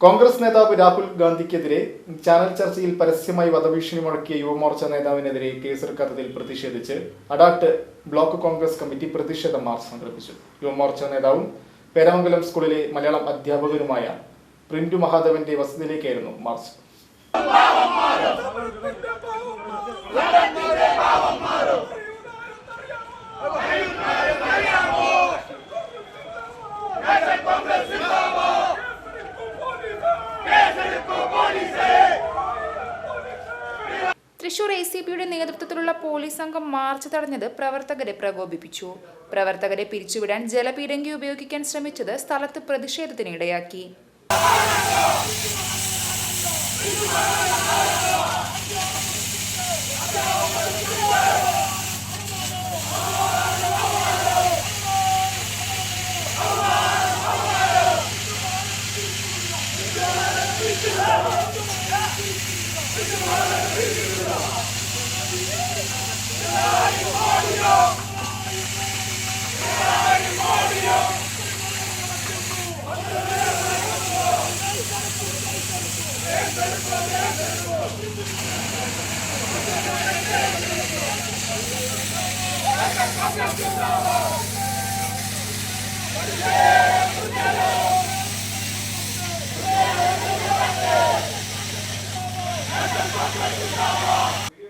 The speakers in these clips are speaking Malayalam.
കോൺഗ്രസ് നേതാവ് രാഹുൽ ഗാന്ധിക്കെതിരെ ചാനൽ ചർച്ചയിൽ പരസ്യമായി വധഭീഷണി മുഴക്കിയ യുവമോർച്ച നേതാവിനെതിരെ കേസെടുക്കാത്തതിൽ പ്രതിഷേധിച്ച് അഡാട്ട് ബ്ലോക്ക് കോൺഗ്രസ് കമ്മിറ്റി പ്രതിഷേധ മാർച്ച് സംഘടിപ്പിച്ചു. യുവമോർച്ച നേതാവും പേരാമംഗലം സ്കൂളിലെ മലയാളം അധ്യാപകനുമായ പ്രിന്റു മഹാദേവന്റെ വസതിയിലേക്കായിരുന്നു മാർച്ച്. തൃശൂർ എ സി പിയുടെ നേതൃത്വത്തിലുള്ള പോലീസ് സംഘം മാർച്ച് തടഞ്ഞത് പ്രവർത്തകരെ പ്രകോപിപ്പിച്ചു. പ്രവർത്തകരെ പിരിച്ചുവിടാൻ ജലപീരങ്കി ഉപയോഗിക്കാൻ ശ്രമിച്ചത് സ്ഥലത്ത് പ്രതിഷേധത്തിന് ഇടയാക്കി.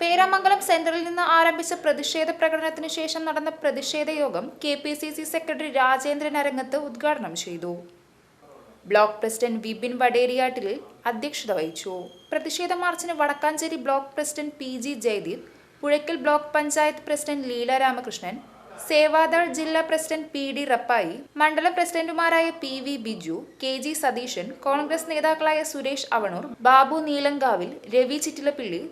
പേരാമംഗലം സെന്ററിൽ നിന്ന് ആരംഭിച്ച പ്രതിഷേധ പ്രകടനത്തിന് ശേഷം നടന്ന പ്രതിഷേധ യോഗം K P C C secretary Rajendran Arangath ഉദ്ഘാടനം ചെയ്തു. ബ്ലോക്ക് പ്രസിഡന്റ് വിപിൻ വടേരിയാട്ടിൽ അധ്യക്ഷത വഹിച്ചു. പ്രതിഷേധ മാർച്ചിന് Vadakkanchery block president P G Jayadeep Puzhakkal block panchayat president Leela Ramakrishnan Sevadal ജില്ലാ പ്രസിഡന്റ് പി ഡി റപ്പായി മണ്ഡലം പ്രസിഡന്റുമാരായ P V Biju K G Satheesan Congress നേതാക്കളായ Suresh Avanoor Babu Neelankavil Ravi Chittilappilly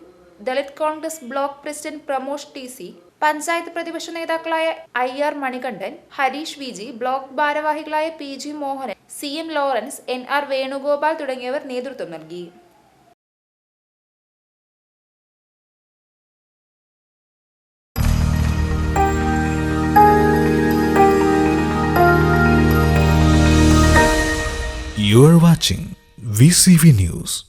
Dalit Congress block president Pramosh T C panchayat പ്രതിപക്ഷ നേതാക്കളായ I R Manikandan Harish V G block ഭാരവാഹികളായ P G Mohanan C M Lawrence N R Venugopal തുടങ്ങിയവർ നേതൃത്വം നൽകി You watching VCV News.